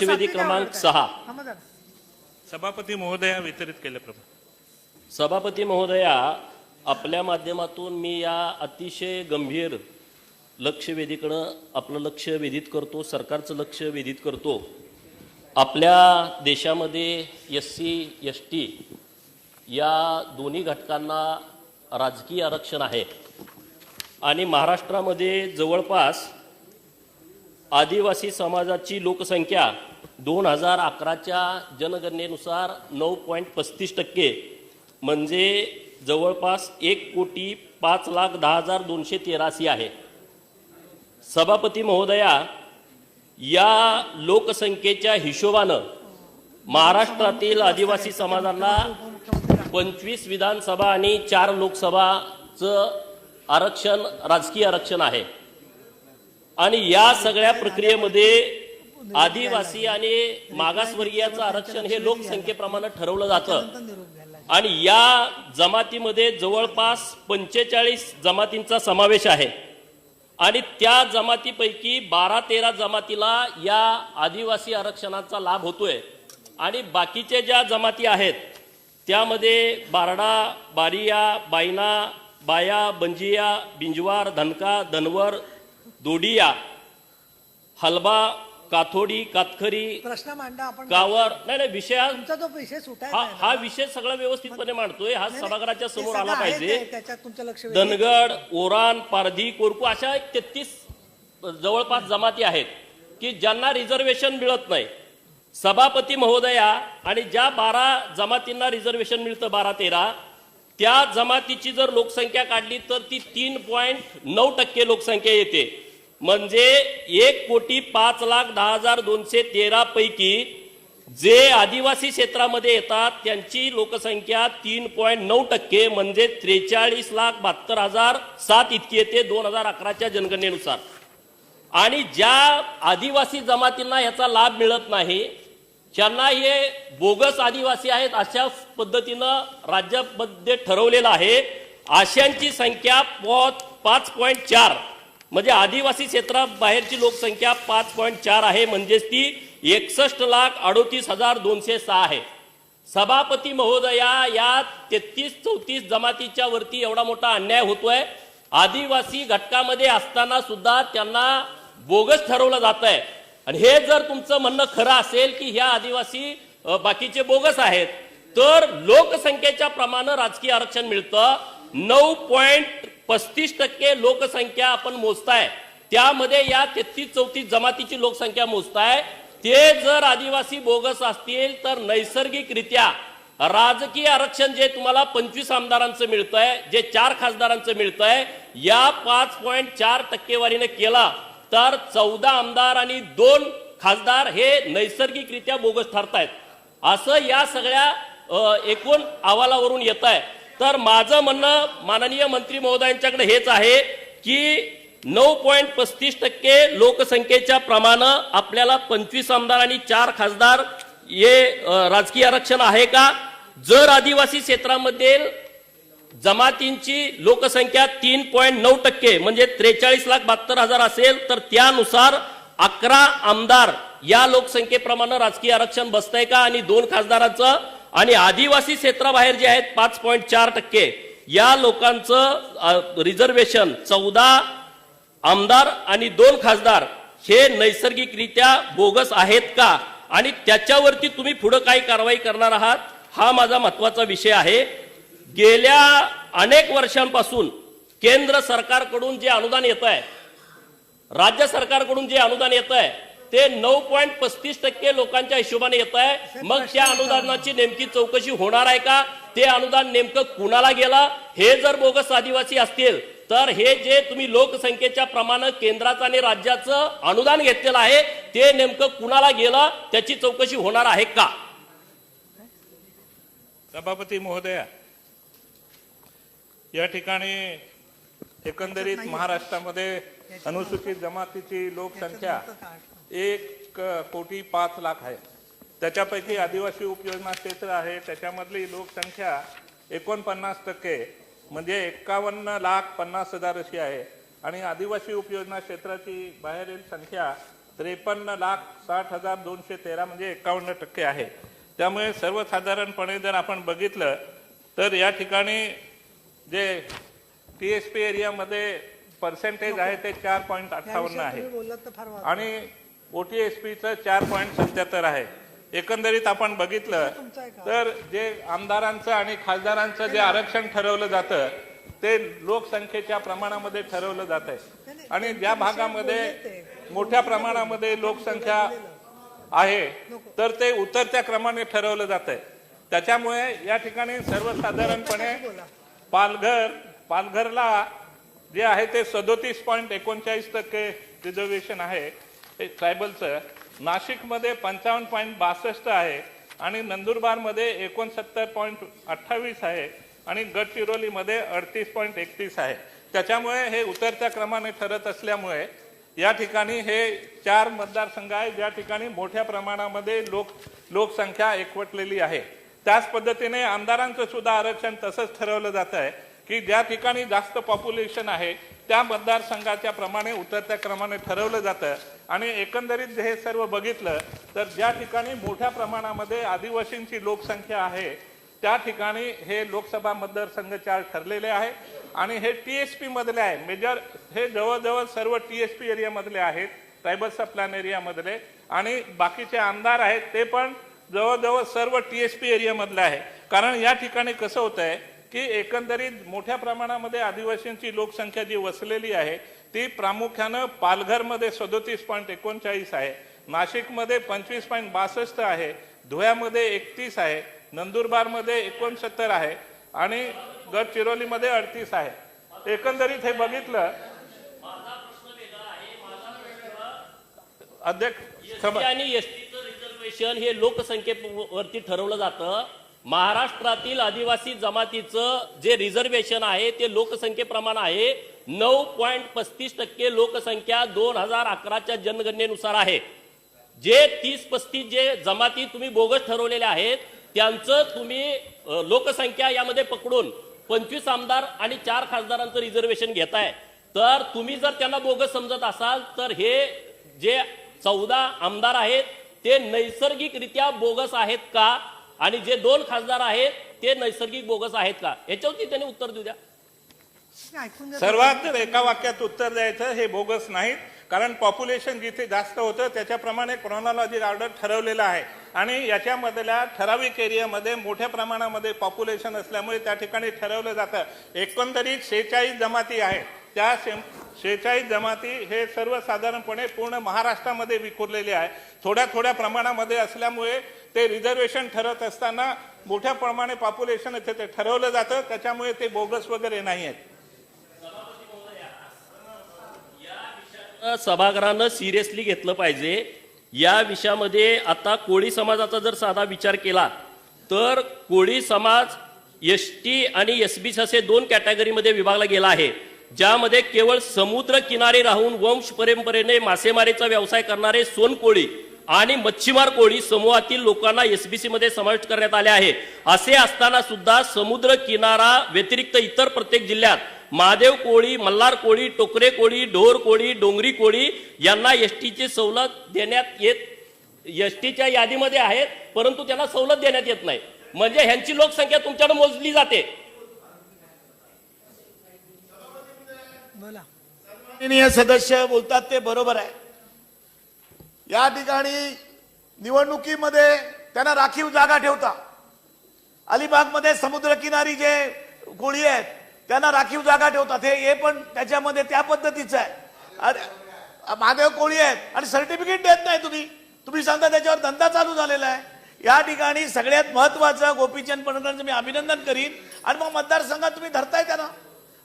लक्षवेधी क्रमांक सहा. सभापती महोदया वितरित केल्याप्रमाणे सभापती महोदया आपल्या माध्यमातून मी या अतिशय गंभीर लक्षवेधीकडं आपलं लक्ष वेधित करतो सरकारचं लक्ष वेधित करतो. आपल्या देशामध्ये एस सी एस टी या दोन्ही घटकांना राजकीय आरक्षण आहे. आणि महाराष्ट्रामध्ये जवळपास आदिवासी समाजाची लोकसंख्या दोन हजार अकराच्या जनगणनेनुसार नऊ पॉईंट पस्तीस टक्के म्हणजे जवळपास एक कोटी पाच लाख दहा हजार दोनशे तेरासी आहे. सभापती महोदया या लोकसंख्येच्या हिशोबानं महाराष्ट्रातील आदिवासी समाजाला पंचवीस विधानसभा आणि चार लोकसभाचं आरक्षण राजकीय आरक्षण आहे. आणि या सगळ्या प्रक्रियेमध्ये आदिवासी आणि मागासवर्गीयाचं आरक्षण हे लोकसंख्येप्रमाणे ठरवलं जातं. आणि या जमातीमध्ये जवळपास पंचेचाळीस जमातींचा समावेश आहे. आणि त्या जमातीपैकी बारा तेरा जमातीला या आदिवासी आरक्षणाचा लाभ होतोय. आणि बाकीच्या ज्या जमाती आहेत त्यामध्ये बारडा बारिया बायना बाया बंजिया बिंजवार धनका धनवर दोडिया हलबा काथोडी कातखरी प्रश्न मांडा आपण. गावर नाही नाही विषय हा- तुमचा जो विषय हा सुटायचा हा विषय सगळा व्यवस्थितपणे मांडतोय. हा सभागृहाच्या समोर आला पाहिजे. त्याच्यात तुमचं लक्ष वेधलं. धनगड ओरान पारधी कोरकू अशा एक तेहतीस जवळपास जमाती आहेत की ज्यांना रिझर्वेशन मिळत नाही. सभापती महोदया आणि ज्या बारा जमातींना रिझर्वेशन मिळतं बारा तेरा त्या जमातीची जर लोकसंख्या काढली तर ती तीन पॉईंट नऊ टक्के लोकसंख्या येते. म्हणजे एक कोटी पाच लाख दहा हजार दोनशे तेरा पैकी जे आदिवासी क्षेत्रामध्ये येतात त्यांची लोकसंख्या तीन पॉईंट नऊ टक्के म्हणजे त्रेचाळीस लाख बहात्तर हजार सात इतकी येते दोन हजार अकराच्या जनगणनेनुसार. आणि ज्या आदिवासी जमातींना याचा लाभ मिळत नाही ज्यांना हे बोगस आदिवासी आहेत अशा पद्धतीनं राज्यामध्ये ठरवलेलं आहे. अशांची संख्या पॉ- पाच पॉईंट चार. म्हणजे आदिवासी क्षेत्राबाहेरची लोकसंख्या पाच पॉईंट चार आहे म्हणजेच ती एकसष्ट लाख अडोतीस हजार दोनशे सहा आहे. सभापती महोदया या तेहतीस चौतीस जमातीच्या वरती एवढा मोठा अन्याय होतोय. आदिवासी घटकामध्ये असताना सुद्धा त्यांना बोगस ठरवलं जात आहे आणि हे जर तुमचं म्हणणं खरं असेल की ह्या आदिवासी बाकीचे बोगस आहेत तर लोकसंख्येच्या प्रमाणे राजकीय आरक्षण मिळतं. नऊ पॉईंट पस्तीस टक्के लोकसंख्या आपण मोजताय. त्यामध्ये या तेहतीस चौतीस जमातीची लोकसंख्या मोजताय. ते जर आदिवासी बोगस असतील तर नैसर्गिकरित्या राजकीय आरक्षण जे तुम्हाला पंचवीस आमदारांचं मिळतंय जे चार खासदारांचं मिळतंय या पाच पॉईंट चार टक्केवारीने केला तर चौदा आमदार आणि दोन खासदार हे नैसर्गिकरित्या बोगस ठरतायत. असं या सगळ्या एकूण अहवालावरून येत आहे तर माझं म्हणणं माननीय मंत्री महोदयांच्याकडे हेच आहे की नऊ पॉईंट पस्तीस टक्के लोकसंख्येच्या प्रमाण आपल्याला पंचवीस आमदार आणि चार खासदार हे राजकीय आरक्षण आहे का? जर आदिवासी क्षेत्रामध्ये जमातींची लोकसंख्या तीन पॉईंट नऊ टक्के म्हणजे त्रेचाळीस लाख बहात्तर हजार असेल तर त्यानुसार अकरा आमदार या लोकसंख्येप्रमाणे राजकीय आरक्षण बसतंय का? आणि दोन खासदारांचं आणि आदिवासी क्षेत्राबाहेर जे आहेत पाच पॉईंट चार टक्के. या लोकांचं रिझर्वेशन चौदा आमदार आणि दोन खासदार हे नैसर्गिकरित्या बोगस आहेत का? आणि त्याच्यावरती तुम्ही पुढं काय कारवाई करणार आहात? हा माझा महत्त्वाचा विषय आहे. गेल्या अनेक वर्षांपासून केंद्र सरकारकडून जे अनुदान येत आहे राज्य सरकारकडून जे अनुदान येत आहे ते नऊ पॉईंट पस्तीस टक्के लोकांच्या हिशोबाने येत आहे. मग त्या अनुदानाची नेमकी चौकशी होणार आहे का? ते अनुदान नेमकं कुणाला गेलं? हे जर बोगस आदिवासी असतील तर हे जे तुम्ही लोकसंख्येच्या प्रमाणे केंद्राचं आणि राज्याचं अनुदान घेतलेलं आहे ते नेमकं कुणाला गेलं? त्याची चौकशी होणार आहे का? सभापती महोदया या ठिकाणी एकंदरीत महाराष्ट्रामध्ये अनुसूचित जमातीची लोकसंख्या एक कोटी पाच लाख आहे. त्याच्यापैकी आदिवासी उपयोजना क्षेत्र आहे. त्याच्यामधली लोकसंख्या एकोणपन्नास टक्के म्हणजे एक्कावन्न लाख पन्नास हजार अशी आहे. आणि आदिवासी उपयोजना क्षेत्राची बाहेरील संख्या त्रेपन्न लाख साठ हजार दोनशे तेरा म्हणजे एकावन्न टक्के आहे. त्यामुळे सर्वसाधारणपणे जर आपण बघितलं तर या ठिकाणी जे टी एस पी एरियामध्ये पर्सेंटेज आहे ते चार पॉईंट अठ्ठावन्न आहे. तुम्ही फार वाद आणि ओटीएसपीचं चार पॉईंट सत्याहत्तर आहे. एकंदरीत आपण बघितलं? तर जे आमदारांचं आणि खासदारांचं जे आरक्षण ठरवलं जातं ते लोकसंख्येच्या प्रमाणामध्ये ठरवलं जात आहे आणि ज्या भागामध्ये मोठ्या प्रमाणामध्ये लोकसंख्या आहे तर ते उतरत्या क्रमाने ठरवलं जात आहे त्याच्यामुळे या ठिकाणी सर्वसाधारणपणे पालघर पालघरला जे आहे ते सदोतीस पॉईंट एकोणचाळीस टक्के रिझर्वेशन आहे. ट्रायबलचं नाशिकमध्ये पंचावन्न पॉईंट बासष्ट आहे आणि नंदुरबारमध्ये एकोणसत्तर पॉईंट अठ्ठावीस आहे आणि गडचिरोलीमध्ये अडतीस पॉईंट एकतीस आहे. त्याच्यामुळे हे उतरत्या क्रमाने ठरत असल्यामुळे या ठिकाणी हे चार मतदारसंघ आहे ज्या ठिकाणी मोठ्या प्रमाणामध्ये लोक लोकसंख्या एकवटलेली आहे. त्याच पद्धतीने आमदारांचं सुद्धा आरक्षण तसंच ठरवलं जात आहे की ज्या ठिकाणी जास्त पॉप्युलेशन आहे त्या मतदारसंघाच्या प्रमाणे उतरत्या क्रमाने ठरवलं जातं. आणि एकंदरीत हे सर्व बघितलं तर ज्या ठिकाणी मोठ्या प्रमाणामध्ये आदिवासींची लोकसंख्या आहे त्या ठिकाणी हे लोकसभा मतदारसंघ चार ठरलेले आहे. आणि हे टी एस पीमधले आहे. मेजर हे जवळजवळ सर्व टी एस पी एरियामधले आहेत ट्रायबल सब प्लॅन एरियामधले आणि बाकीचे आमदार आहेत ते पण जवळजवळ सर्व टी एस पी एरियामधले आहे. कारण या ठिकाणी कसं होत आहे की एकंदरीत मोठ्या प्रमाणामध्ये आदिवासींची लोकसंख्या जी वसलेली आहे ती प्रामुख्यानं पालघरमध्ये सदोतीस पॉईंट एकोणचाळीस आहे. नाशिकमध्ये पंचवीस पॉईंट बासष्ट आहे. धुळ्यामध्ये एकतीस आहे. नंदुरबारमध्ये एकोणसत्तर आहे. आणि गडचिरोलीमध्ये अडतीस आहे. एकंदरीत हे बघितलं अध्यक्ष आणि एसटीचं रिझर्वेशन हे लोकसंख्येवरती ठरवलं जातं. महाराष्ट्रातील आदिवासी जमातीचं जे रिझर्वेशन आहे ते लोकसंख्येप्रमाणे आहे. नऊ पॉईंट पस्तीस टक्के लोकसंख्या दोन हजार अकराच्या जनगणनेनुसार आहे. जे तीस पस्तीस जे जमाती तुम्ही बोगस ठरवलेल्या आहेत त्यांचं तुम्ही लोकसंख्या यामध्ये पकडून पंचवीस आमदार आणि चार खासदारांचं रिझर्वेशन घेताय. तर तुम्ही जर त्यांना बोगस समजत असाल तर हे जे चौदा आमदार आहेत ते नैसर्गिकरित्या बोगस आहेत का? आणि जे दोन खासदार आहेत ते नैसर्गिक बोगस आहेत का? याच्यावरती त्यांनी उत्तर देऊ द्या. सर्वात एका वाक्यात उत्तर द्यायचं हे बोगस नाहीत कारण पॉप्युलेशन जिथे जास्त होतं त्याच्याप्रमाणे क्रोनॉलॉजी ऑर्डर ठरवलेला आहे. आणि याच्यामधल्या ठराविक एरियामध्ये मोठ्या प्रमाणामध्ये पॉप्युलेशन असल्यामुळे त्या ठिकाणी ठरवलं जातं. एकंदरीत शेहेचाळीस जमाती आहेत. त्या शेहेचाळीस जमाती हे सर्वसाधारणपणे पूर्ण महाराष्ट्रामध्ये विखुरलेले आहे. थोड्या थोड्या प्रमाणामध्ये असल्यामुळे ते रिझर्वेशन ठरत असताना मोठ्या प्रमाणे पॉप्युलेशन इथे ते ठरवलं जातं. त्याच्यामुळे ते बोगस वगैरे नाही आहेत सभागृहानं सिरियसली घेतलं पाहिजे. या विषयामध्ये आता कोळी समाजाचा जर साधा विचार केला तर कोळी समाज एस टी आणि एस बी असे दोन कॅटेगरीमध्ये विभागला गेला आहे. ज्यामध्ये केवळ समुद्र किनारी राहून वंश परंपरेने मासेमारीचा व्यवसाय करणारे सोनकोळी आणि मच्छीमार कोळी समूहातील लोकांना एसबीसी मध्ये समाविष्ट करण्यात आले आहे. असे असताना सुद्धा समुद्र किनारा व्यतिरिक्त इतर प्रत्येक जिल्ह्यात महादेव कोळी मल्हार कोळी टोकरे कोळी ढोर कोळी डोंगरी कोळी यांना एसटीची सवलत देण्यात येत एसटीच्या यादीमध्ये आहेत परंतु त्यांना सवलत देण्यात येत नाही. म्हणजे ह्यांची लोकसंख्या तुमच्याकडे मोजली जाते. बोला. सदस्य बोलतात ते बरोबर आहे. या ठिकाणी निवडणुकीमध्ये त्यांना राखीव जागा ठेवता. अलिबागमध्ये समुद्रकिनारी जे कोळी आहेत त्यांना राखीव जागा ठेवतात. हे हे पण त्याच्यामध्ये त्या पद्धतीचं आहे. अरे महादेव कोळी आहेत आणि सर्टिफिकेट देत नाही तुम्ही. तुम्ही सांगता त्याच्यावर धंदा चालू झालेला आहे. या ठिकाणी सगळ्यात महत्वाचं गोपीचंद पडणकरांचं मी अभिनंदन करीन. आणि मग मतदारसंघात तुम्ही धरताय त्यांना.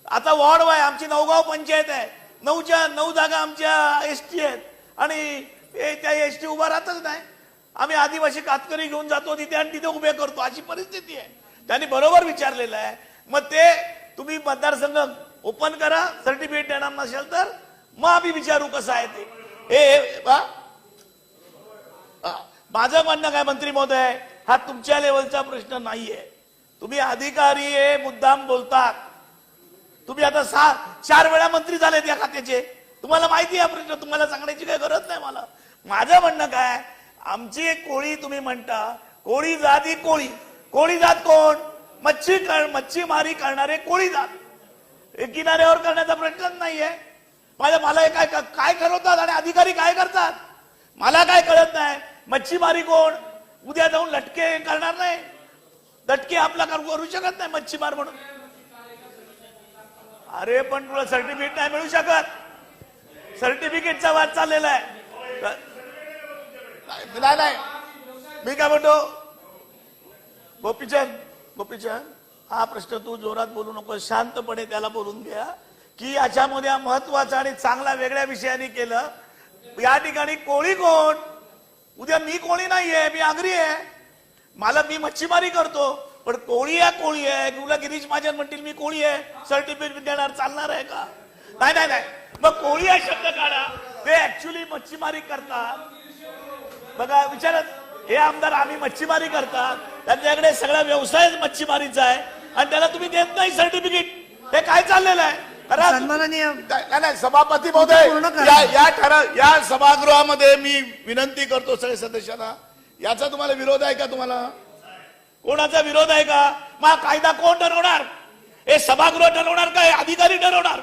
आता वॉर्ड वाय आमची नवगाव पंचायत आहे. नऊच्या नऊ जागा आमच्या एस टी आहेत. आणि हे त्या एस टी उभा राहतच नाही. आम्ही आदिवासी कातकरी घेऊन जातो तिथे आणि तिथे उभे करतो. अशी परिस्थिती आहे. त्यांनी बरोबर विचारलेलं आहे. मग ते तुम्ही मतदारसंघ ओपन करा सर्टिफिकेट देणार नसेल तर मग आम्ही विचारू कसं आहे ते. हे- बा. माझं म्हणणं काय मंत्री महोदय हा तुमच्या लेवलचा प्रश्न नाहीये. तुम्ही अधिकारी हे मुद्दाम बोलतात. तुम्ही आता सहा चार वेळा मंत्री झालेत या खात्याचे. तुम्हाला माहिती आहे प्रश्न? तुम्हाला सांगण्याची काही गरज नाही मला. माझं म्हणणं काय? आमची एक कोळी तुम्ही म्हणता कोळी जात ही कोळी. कोळी जात कोण? मच्छी कर- मच्छीमारी करणारे कोळी जात. किनाऱ्यावर करण्याचा प्रश्नच नाहीये. माझ्या मला काय काय ठरवतात आणि अधिकारी काय करतात? मला काय कळत नाही. मच्छीमारी कोण? उद्या जाऊन लटके करणार नाही. लटके आपला करू शकत नाही मच्छीमार म्हणून. अरे पण तुला सर्टिफिकेट नाही मिळू शकत. सर्टिफिकेटचा वाद चाललेला आहे. नाही नाही मी काय म्हणतो? गोपीचंद गोपीचंद हा प्रश्न तू जोरात बोलू नको शांतपणे त्याला बोलून घ्या की याच्यामध्ये हा महत्त्वाचा आणि चांगला वेगळ्या विषयाने केलं. या ठिकाणी कोळी कोण? उद्या मी कोळी नाहीये मी आगरी आहे. मला मी मच्छीमारी करतो पण कोळी आहे कोळी आहे. तुला गिरीश महाजन म्हणतील मी कोळी आहे. सर्टिफिकेट देणार चालणार आहे का? नाही नाही नाही. मग कोळी हा शब्द काढा. ते ऍक्च्युली मच्छीमारी करतात. बघा विचारत हे आमदार आम्ही मच्छीमारी करतात. त्यांच्याकडे सगळा व्यवसायच मच्छीमारीचा आहे. आणि त्याला तुम्ही देत नाही सर्टिफिकेट हे काय चाललेलं आहे? सन्माननीय नाही नाही, सभापती महोदय. या या ठराव या सभागृहामध्ये मी विनंती करतो सगळे सदस्यांना. याचा तुम्हाला विरोध आहे का तुम्हाला? कोणाचा विरोध आहे का? मग हा कायदा कोण ठरवणार? हे सभागृह ठरवणार का? हे अधिकारी ठरवणार?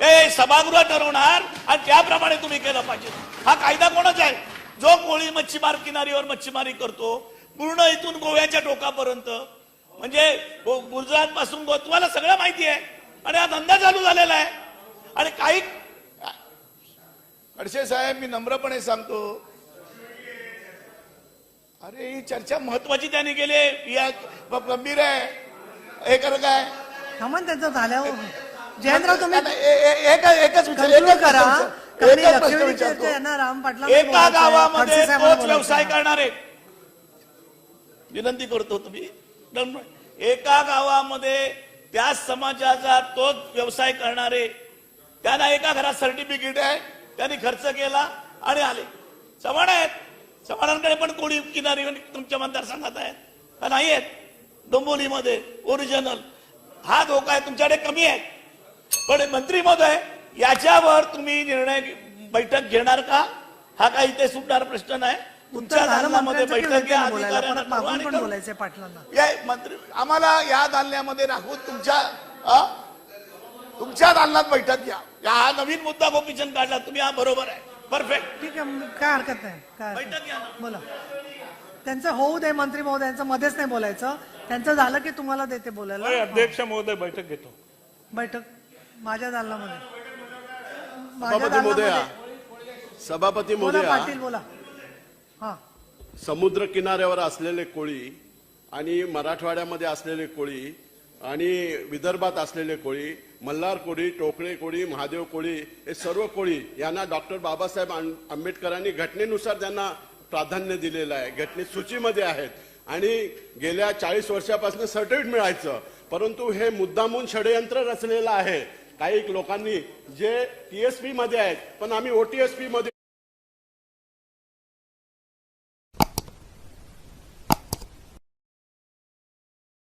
हे सभागृह ठरवणार आणि त्याप्रमाणे तुम्ही केलं पाहिजे. हा कायदा कोणाचा आहे? जो कोळी मच्छीमार किनारीवर मच्छीमारी करतो पूर्ण इथून गोव्याच्या टोकापर्यंत. म्हणजे गुजरात पासून गो तुम्हाला सगळं माहिती आहे. आणि हा धंदा चालू झालेला आहे. आणि काही खडसे साहेब मी नम्रपणे सांगतो. अरे ही चर्चा महत्वाची त्याने केली आहे. या गंभीर आहे. हे कर काय? थांबा त्यांचं झाल्यावर. जयंतराव तुम्ही एकच विचार conclude एकच करा. प्रश्न- कारण मी एकच प्रश्न लक्षवेधी विचारतो. चर्चा यांना राम पाटला एका गावामध्ये तोच व्यवसाय करा करणारे. विनंती करतो तुम्ही. दम- एका गावामध्ये त्याच समाजाचा तोच व्यवसाय करणारे. त्यांना एका घरात सर्टिफिकेट आहे. त्यांनी खर्च केला आणि आले. समान आहेत. समानांकडे पण कोणी किनारी तुमच्या मतदारसंघात आहेत. का नाही आहेत? डोंबोलीमध्ये ओरिजिनल हा धोका आहे तुमच्याकडे कमी आहे. पण मंत्री महोदय याच्यावर तुम्ही निर्णय बैठक घेणार का? हा काही इथे सुटणार प्रश्न नाही. तुमच्या दालनामध्ये बैठक घ्या अधिकाऱ्यांना पाटलांना. मंत्री आम्हाला या दालन्यामध्ये राखून तुमच्या? तुमच्या दालनात बैठक घ्या. हा नवीन मुद्दा गोपीचंद काढला तुम्ही हा बरोबर आहे. परफेक्ट ठीक आहे काय हरकत नाही काय बैठक घ्या. बोला. त्यांचं होऊ दे मंत्री महोदयांचं मध्येच नाही बोलायचं. त्यांचं झालं की तुम्हाला देते बोलायला. अध्यक्ष महोदय बैठक घेतो. बैठक? माझ्या दालनामध्ये. सभापती महोदया दालनामध्ये- सभापती बोला महोदया. पाटील बोला. हा. समुद्र किनाऱ्यावर असलेले कोळी आणि मराठवाड्यामध्ये असलेले कोळी आणि विदर्भात असलेले कोळी मल्हार कोळी टोकळे कोळी महादेव कोळी हे सर्व कोळी यांना डॉक्टर बाबासाहेब आं- आंबेडकरांनी घटनेनुसार त्यांना प्राधान्य दिलेलं आहे. घटने सूचीमध्ये आहेत. आणि गेल्या चाळीस वर्षापासून सर्टिफिकेट मिळायचं. परंतु हे मुद्दामून षडयंत्र रचलेलं आहे. काही लोकांनी जे टीएसपी मध्ये आहेत पण आम्ही ओटीएसपी मध्ये